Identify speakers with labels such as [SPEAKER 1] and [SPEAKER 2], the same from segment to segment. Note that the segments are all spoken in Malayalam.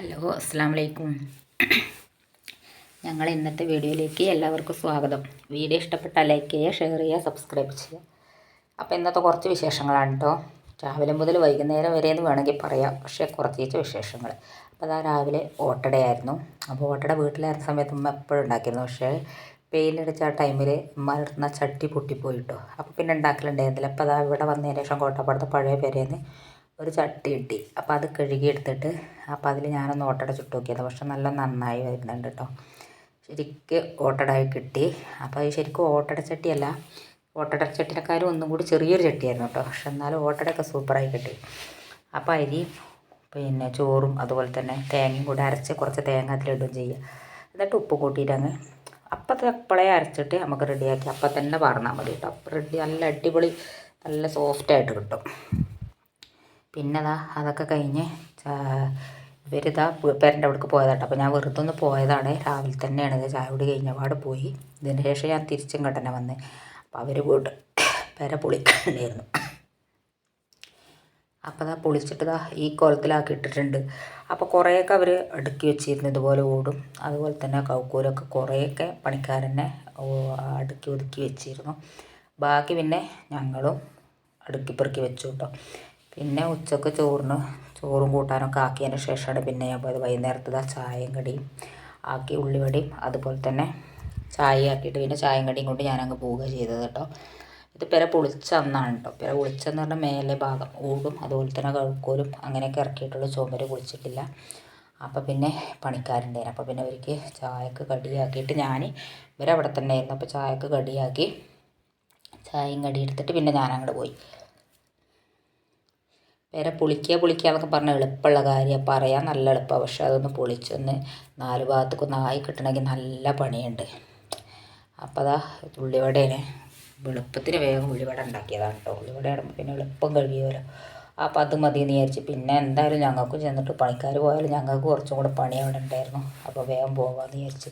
[SPEAKER 1] ഹലോ അസ്സാം വലൈക്കും ഞങ്ങൾ ഇന്നത്തെ വീഡിയോയിലേക്ക് എല്ലാവർക്കും സ്വാഗതം. വീഡിയോ ഇഷ്ടപ്പെട്ടാൽ ലൈക്ക് ചെയ്യുക ഷെയർ ചെയ്യുക സബ്സ്ക്രൈബ് ചെയ്യുക. അപ്പോൾ ഇന്നത്തെ കുറച്ച് വിശേഷങ്ങളാണ് കേട്ടോ. രാവിലെ മുതൽ വൈകുന്നേരം വരെ എന്ന് വേണമെങ്കിൽ പറയാം. പക്ഷേ കുറച്ച് വിശേഷങ്ങൾ. അപ്പോൾ അതാ രാവിലെ ഓട്ടടയായിരുന്നു അപ്പോൾ ഓട്ടട വീട്ടിലായിരുന്ന സമയത്ത് ഉമ്മ എപ്പോഴും ഉണ്ടാക്കിയിരുന്നു. പക്ഷേ പെയിന്റടിച്ച ആ ടൈമിൽ മരുന്ന ചട്ടി പൊട്ടിപ്പോയിട്ടോ അപ്പോൾ പിന്നെ ഉണ്ടാക്കലുണ്ടായിരുന്നില്ല. അപ്പോൾ അതാ ഇവിടെ വന്നതിന് ശേഷം കോട്ടപ്പാടത്തെ പഴയ പേരേന്ന് ഒരു ചട്ടി കിട്ടി. അപ്പോൾ അത് കഴുകിയെടുത്തിട്ട് അപ്പോൾ അതിൽ ഞാനൊന്ന് ഓട്ടട ചുട്ട് നോക്കിയത്. പക്ഷെ നല്ല നന്നായി വരുന്നുണ്ട് കേട്ടോ ശരിക്ക് ഓട്ടടായി കിട്ടി. അപ്പോൾ അത് ശരിക്കും ഓട്ടട ചട്ടിയല്ല ഓട്ടട ചട്ടിനെക്കാളും ഒന്നും കൂടി ചെറിയൊരു ചട്ടിയായിരുന്നു കേട്ടോ പക്ഷെ എന്നാലും ഓട്ടടയൊക്കെ സൂപ്പറായി കിട്ടി. അപ്പോൾ അരി പിന്നെ ചോറും അതുപോലെ തന്നെ തേങ്ങയും കൂടി അരച്ച് കുറച്ച് തേങ്ങ അതിലിടുകയും ചെയ്യുക എന്നിട്ട് ഉപ്പ് കൂട്ടിയിട്ട് അങ്ങ് അപ്പളേ അരച്ചിട്ട് നമുക്ക് റെഡിയാക്കി അപ്പം തന്നെ പറഞ്ഞാൽ മതി കേട്ടോ അപ്പം റെഡി നല്ല അടിപൊളി നല്ല സോഫ്റ്റായിട്ട് കിട്ടും. പിന്നെ അതാ അതൊക്കെ കഴിഞ്ഞ് ഇവരിതാ പേരന്റെ അവിടേക്ക് പോയതാട്ടോ. അപ്പോൾ ഞാൻ വെറുതെ ഒന്ന് പോയതാണ്. രാവിലെ തന്നെയാണ് ഇത് ചായ കുടി കഴിഞ്ഞപാട് പോയി. ഇതിന് ശേഷം ഞാൻ തിരിച്ചും കട്ടനെ വന്ന്. അപ്പോൾ അവർ പോയിട്ട് പേര പൊളിക്കണ്ടായിരുന്നു അപ്പോൾ അതാ പൊളിച്ചിട്ട് ഇതാ ഈ കുളത്തിലാക്കി ഇട്ടിട്ടുണ്ട്. അപ്പോൾ കുറേയൊക്കെ അവർ അടുക്കി വെച്ചിരുന്നു ഇതുപോലെ ഓടും. അതുപോലെ തന്നെ കൗക്കൂലൊക്കെ കുറേയൊക്കെ പണിക്കാരനെ അടുക്കി ഒതുക്കി വെച്ചിരുന്നു. ബാക്കി പിന്നെ ഞങ്ങളും അടുക്കി പെറുക്കി വെച്ചു കേട്ടോ. പിന്നെ ഉച്ചയ്ക്ക് ചോറിന് ചോറും കൂട്ടാനൊക്കെ ആക്കിയതിന് ശേഷമാണ് പിന്നെ ഞാൻ പോയത് വൈകുന്നേരത്തെ ചായയും കടിയും ആക്കി ഉള്ളിവടിയും അതുപോലെ തന്നെ ചായ ആക്കിയിട്ട് പിന്നെ ചായയും കടിയും കൊണ്ട് ഞാനങ്ങ് പോവുക ചെയ്തത് കേട്ടോ. ഇത് പെര പൊളിച്ചന്നാണ് കേട്ടോ. പെര പൊളിച്ചെന്ന് പറഞ്ഞാൽ മേലെ ഭാഗം ഊടും അതുപോലെ തന്നെ കഴുക്കോലും അങ്ങനെയൊക്കെ ഇറക്കിയിട്ടുള്ള ചുമര് പൊളിച്ചിട്ടില്ല. അപ്പോൾ പിന്നെ പണിക്കാരുണ്ടായിരുന്നു. അപ്പോൾ പിന്നെ അവർക്ക് ചായക്ക് കടിയാക്കിയിട്ട് ഞാൻ ഇവരവിടെ തന്നെ ആയിരുന്നു. അപ്പോൾ ചായക്ക് കടിയാക്കി ചായയും കടി എടുത്തിട്ട് പിന്നെ ഞാൻ അങ്ങോട്ട് പോയി. വേറെ പൊളിക്കുക പൊളിക്കുക എന്നൊക്കെ പറഞ്ഞാൽ എളുപ്പമുള്ള കാര്യമാണ് പറയാൻ നല്ല എളുപ്പമാണ് പക്ഷെ അതൊന്ന് പൊളിച്ചൊന്ന് നാല് ഭാഗത്തേക്കൊന്ന് ആയി കിട്ടണമെങ്കിൽ നല്ല പണിയുണ്ട്. അപ്പോൾ അതാ ഉള്ളിവടേനെ എളുപ്പത്തിന് വേഗം ഉള്ളിവട ഉണ്ടാക്കിയതാണ് കേട്ടോ. ഉള്ളിവട ഇടുമ്പോൾ പിന്നെ എളുപ്പം കഴിയുമല്ലോ. അപ്പോൾ അത് മതി എന്ന് വിചാരിച്ച് പിന്നെ എന്തായാലും ഞങ്ങൾക്കും ചെന്നിട്ട് പണിക്കാർ പോയാലും ഞങ്ങൾക്ക് കുറച്ചും കൂടെ പണി അവിടെ ഉണ്ടായിരുന്നു. അപ്പോൾ വേഗം പോകാമെന്ന് വിചാരിച്ച്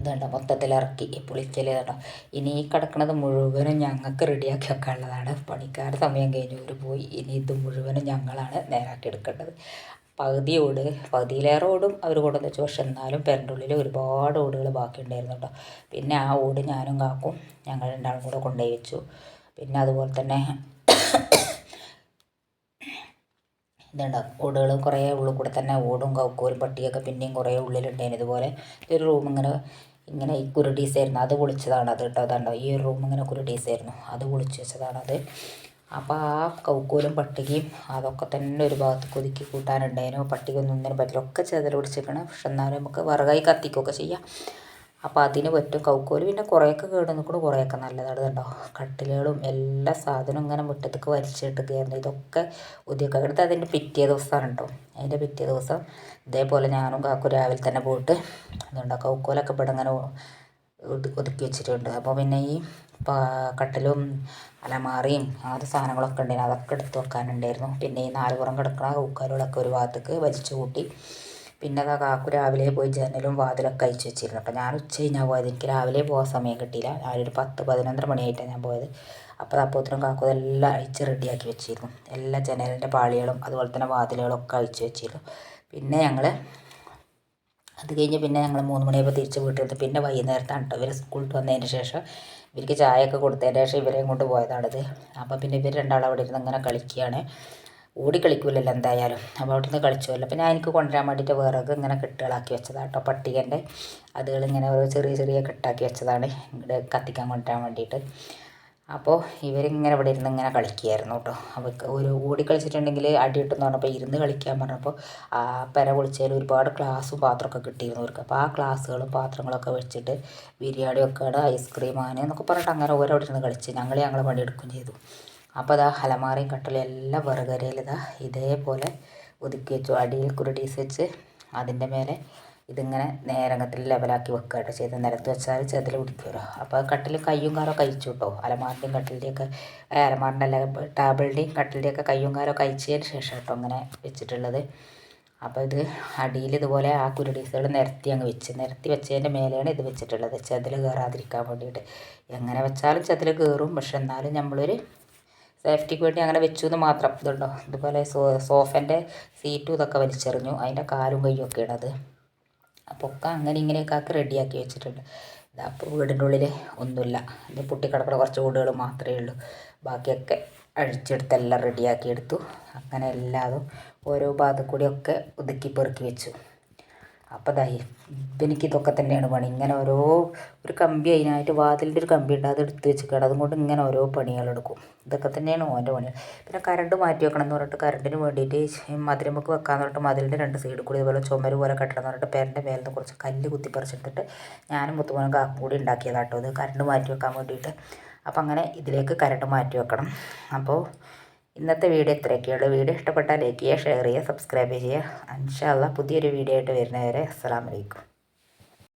[SPEAKER 1] ഇതുണ്ട് മൊത്തത്തിൽ ഇറക്കി പുളിക്കൽ കേട്ടോ ഇനി ഈ കിടക്കുന്നത് മുഴുവനും ഞങ്ങൾക്ക് റെഡിയാക്കി വെക്കാനുള്ളതാണ്. പണിക്കാർ സമയം കഴിഞ്ഞ് ഒരു പോയി. ഇനി ഇത് മുഴുവനും ഞങ്ങളാണ് നേരാക്കി എടുക്കേണ്ടത്. പകുതി ഓട് പകുതിയിലേറെ ഓടും അവർ കൊണ്ടുവന്ന് വെച്ചു. പക്ഷെ എന്നാലും പെരന്റെ ഉള്ളിൽ ഒരുപാട് ഓടുകൾ ബാക്കി ഉണ്ടായിരുന്നു കേട്ടോ. പിന്നെ ആ ഓട് ഞാനും കാക്കും ഞങ്ങൾ രണ്ടാളും കൂടെ കൊണ്ടുപോയി വെച്ചു. പിന്നെ അതുപോലെ തന്നെ ഇതുണ്ട് ഓടുകൾ കുറേ ഉള്ളിൽ കൂടെ തന്നെ ഓടും കൗക്കോലും പട്ടിയൊക്കെ പിന്നെയും കുറേ ഉള്ളിലുണ്ടായിരുന്നു. ഇതുപോലെ ഒരു റൂം ഇങ്ങനെ ഇങ്ങനെ ഈ കുരുടീസായിരുന്നു അത് പൊളിച്ചതാണ് അത് കേട്ടോ അതുണ്ടോ ഈ ഒരു റൂം ഇങ്ങനെ കുരുടീസായിരുന്നു അത് പൊളിച്ച് അത്. അപ്പോൾ ആ കൗക്കോലും പട്ടികയും അതൊക്കെ തന്നെ ഒരു ഭാഗത്ത് കൊതുക്കി കൂട്ടാനുണ്ടായിരുന്നു. പട്ടികയൊന്നും ഒന്നിനും പറ്റില്ല. ഒക്കെ ചെതൽ പിടിച്ചിരിക്കണം പക്ഷെ എന്നാലും നമുക്ക് വിറകായി കത്തിക്കുകയൊക്കെ ചെയ്യാം. അപ്പോൾ അതിന് പറ്റും. കൗക്കോൽ പിന്നെ കുറേയൊക്കെ കേട് നിൽക്കണം കുറേയൊക്കെ നല്ലതാണ് കേട്ടോ. കട്ടിലുകളും എല്ലാ സാധനവും ഇങ്ങനെ മുറ്റത്തേക്ക് വലിച്ചിട്ടൊക്കെയായിരുന്നു ഇതൊക്കെ ഉദ്യോഗം എടുത്ത് അതിന്റെ പിറ്റേ ദിവസമാണ് കേട്ടോ അതിന്റെ പിറ്റേ ദിവസം ഇതേപോലെ ഞാനും കാക്കു രാവിലെ തന്നെ പോയിട്ട് അതുകൊണ്ട് കൗക്കോലൊക്കെ ഇവിടെ ഇങ്ങനെ ഒതുക്കി വെച്ചിട്ടുണ്ട്. അപ്പോൾ പിന്നെ ഈ കട്ടിലും അലമാറിയും അങ്ങനത്തെ സാധനങ്ങളൊക്കെ ഉണ്ടായിരുന്നു അതൊക്കെ എടുത്ത് വെക്കാനുണ്ടായിരുന്നു. പിന്നെ ഈ നാല് പുറം കിടക്കുന്ന കൗക്കാലുകളൊക്കെ ഒരു ഭാഗത്തേക്ക് വലിച്ചു കൂട്ടി പിന്നെ അതാ കാക്കു രാവിലെ പോയി ജനലും വാതിലൊക്കെ അയച്ചു വെച്ചിരുന്നു. അപ്പോൾ ഞാൻ ഉച്ച കഴിഞ്ഞാൽ പോയത്. എനിക്ക് രാവിലെ പോകാൻ സമയം കിട്ടിയില്ല. ഞാനൊരു പത്ത് പതിനൊന്നര മണിയായിട്ടാണ് ഞാൻ പോയത്. അപ്പോൾ അപ്പോത്തിനും കാക്കു അതെല്ലാം അഴിച്ച് റെഡിയാക്കി വെച്ചിരുന്നു. എല്ലാ ജനലിന്റെ പാളികളും അതുപോലെ തന്നെ വാതിലുകളും ഒക്കെ അഴിച്ചു വെച്ചിരുന്നു. പിന്നെ ഞങ്ങൾ അത് കഴിഞ്ഞ് പിന്നെ ഞങ്ങൾ മൂന്ന് മണിയായപ്പോൾ തിരിച്ച് വീട്ടിലെത്തി പിന്നെ വൈകുന്നേരത്താണ് കേട്ടോ ഇവർ സ്കൂളിൽ വന്നതിന് ശേഷം ഇവർക്ക് ചായയൊക്കെ കൊടുത്തതിന് ശേഷം ഇവരെയും കൊണ്ട് പോയതാണിത്. അപ്പോൾ പിന്നെ ഇവർ രണ്ടാളും അവിടെ ഇരുന്ന് അങ്ങനെ കളിക്കുകയാണ്. ഓടി കളിക്കൂലല്ലോ എന്തായാലും. അപ്പോൾ അവിടെ നിന്ന് കളിച്ചുമല്ലോ അപ്പോൾ ഞാൻ എനിക്ക് കൊണ്ടുവരാൻ വേണ്ടിയിട്ട് വിറക് ഇങ്ങനെ കെട്ടുകളാക്കി വെച്ചതാണ് കേട്ടോ പട്ടികന്റെ അതുകളിങ്ങനെ ഓരോ ചെറിയ ചെറിയ കെട്ടാക്കി വെച്ചതാണ് ഇവിടെ കത്തിക്കാൻ കൊണ്ടുവരാൻ വേണ്ടിയിട്ട്. അപ്പോൾ ഇവരിങ്ങനെ ഇവിടെ ഇരുന്ന് ഇങ്ങനെ കളിക്കുകയായിരുന്നു കേട്ടോ. അപ്പോൾ ഒരു ഓടി കളിച്ചിട്ടുണ്ടെങ്കിൽ അടിയിട്ടെന്ന് പറഞ്ഞപ്പോൾ ഇരുന്ന് കളിക്കാൻ പറഞ്ഞപ്പോൾ ആ പെര പൊളിച്ചതിൽ ഒരുപാട് ക്ലാസ്സും പാത്രമൊക്കെ കിട്ടിയിരുന്നു അവർക്ക് അപ്പോൾ ആ ഗ്ലാസ്സുകളും പാത്രങ്ങളൊക്കെ വെച്ചിട്ട് ബിരിയാണി വെക്കാട് ഐസ്ക്രീം ആന എന്നൊക്കെ പറഞ്ഞിട്ട് അങ്ങനെ ഓരോ അവിടെ ഇരുന്ന് കളിച്ച് ഞങ്ങൾ ഞങ്ങളെ പണിയെടുക്കുകയും ചെയ്തു. അപ്പോൾ അതാ അലമാറയും കട്ടലും എല്ലാം വിറകരയിൽ ഇതാ ഇതേപോലെ ഒതുക്കി വെച്ചു. അടിയിൽ കുരുടീസ് വെച്ച് അതിന്റെ മേലെ ഇതിങ്ങനെ നേരങ്ങത്തിൽ ലെവലാക്കി വെക്കുക കേട്ടോ ചെയ്ത് നിലത്ത് വെച്ചാൽ ചെതിൽ പിടിക്കുമല്ലോ അപ്പോൾ കട്ടിൽ കയ്യും കാലോ കഴിച്ചു കേട്ടോ അലമാറിന്റെയും കട്ടിലിന്റെയൊക്കെ അലമാറിന്റെ അല്ല ടേബിളിന്റെയും കട്ടിലിന്റെയൊക്കെ കയ്യും കാലോ കഴിച്ചതിന് ശേഷം കേട്ടോ അങ്ങനെ വെച്ചിട്ടുള്ളത്. അപ്പോൾ ഇത് അടിയിൽ ഇതുപോലെ ആ കുരുടീസുകൾ നിരത്തി അങ്ങ് വെച്ച് നിരത്തി വെച്ചതിന്റെ മേലെയാണ് ഇത് വെച്ചിട്ടുള്ളത്. ചെതിൽ കയറാതിരിക്കാൻ വേണ്ടിയിട്ട്. എങ്ങനെ വെച്ചാലും ചെതിൽ കയറും പക്ഷെ എന്നാലും നമ്മളൊരു സേഫ്റ്റിക്ക് വേണ്ടി അങ്ങനെ വെച്ചു എന്ന് മാത്രം. ഇതുണ്ടോ? ഇതുപോലെ സോ സോഫന്റെ സീറ്റും ഇതൊക്കെ വലിച്ചെറിഞ്ഞു. അതിന്റെ കാലും കയ്യും ഒക്കെ ഇടത് അപ്പോൾ ഒക്കെ അങ്ങനെ ഇങ്ങനെയൊക്കെ ആക്കി റെഡിയാക്കി വെച്ചിട്ടുണ്ട്. അപ്പോൾ വീടിന്റെ ഉള്ളിൽ ഒന്നുമില്ല. ഇത് പൊട്ടിക്കിടക്കുന്ന കുറച്ച് വീടുകൾ മാത്രമേ ഉള്ളൂ. ബാക്കിയൊക്കെ അഴിച്ചെടുത്ത് എല്ലാം റെഡിയാക്കി എടുത്തു. അങ്ങനെ എല്ലാതും ഓരോ ഭാഗത്തു കൂടിയൊക്കെ ഒതുക്കി പെറുക്കി വെച്ചു. അപ്പോൾ ദാ എനിക്ക് ഇതൊക്കെ തന്നെയാണ് പണി. ഇങ്ങനെ ഓരോ ഒരു കമ്പി അതിനായിട്ട് വാതിലിന്റെ ഒരു കമ്പി ഉണ്ട് അത് എടുത്ത് വെച്ചിട്ട് അതും കൊണ്ട് ഇങ്ങനെ ഓരോ പണികളെടുക്കും. ഇതൊക്കെ തന്നെയാണ് ഓന്റെ പണി. പിന്നെ കറണ്ട് മാറ്റി വെക്കണം എന്ന് പറഞ്ഞിട്ട് കറണ്ടിന് വേണ്ടിയിട്ട് മതിലുമ്പക്ക് വെക്കാന്ന് പറഞ്ഞിട്ട് മതിലിന്റെ രണ്ട് സൈഡിൽ കൂടി ഇതുപോലെ ചുമര് പോലെ കെട്ടണം എന്ന് പറഞ്ഞിട്ട് പേരന്റെ മേലെ നിന്ന് കുറച്ച് കല്ല് കുത്തി പറിച്ചെടുത്തിട്ട് ഞാനും മുത്തുമോനും കാക്കും ഉണ്ടാക്കിയതാട്ടോ. അത് കറണ്ട് മാറ്റി വെക്കാൻ വേണ്ടിയിട്ട്. അപ്പോൾ അങ്ങനെ ഇതിലേക്ക് കറണ്ട് മാറ്റി വെക്കണം. അപ്പോൾ ഇന്നത്തെ വീഡിയോ ഇത്രയൊക്കെയുള്ളൂ വീഡിയോ ഇഷ്ടപ്പെട്ടാൽ ലൈക്ക് ചെയ്യുക ഷെയർ ചെയ്യുക സബ്സ്ക്രൈബ് ചെയ്യുക. അൻഷാല്ല പുതിയൊരു വീഡിയോ ആയിട്ട് വരുന്നവരെ അസ്സാം വലൈക്കും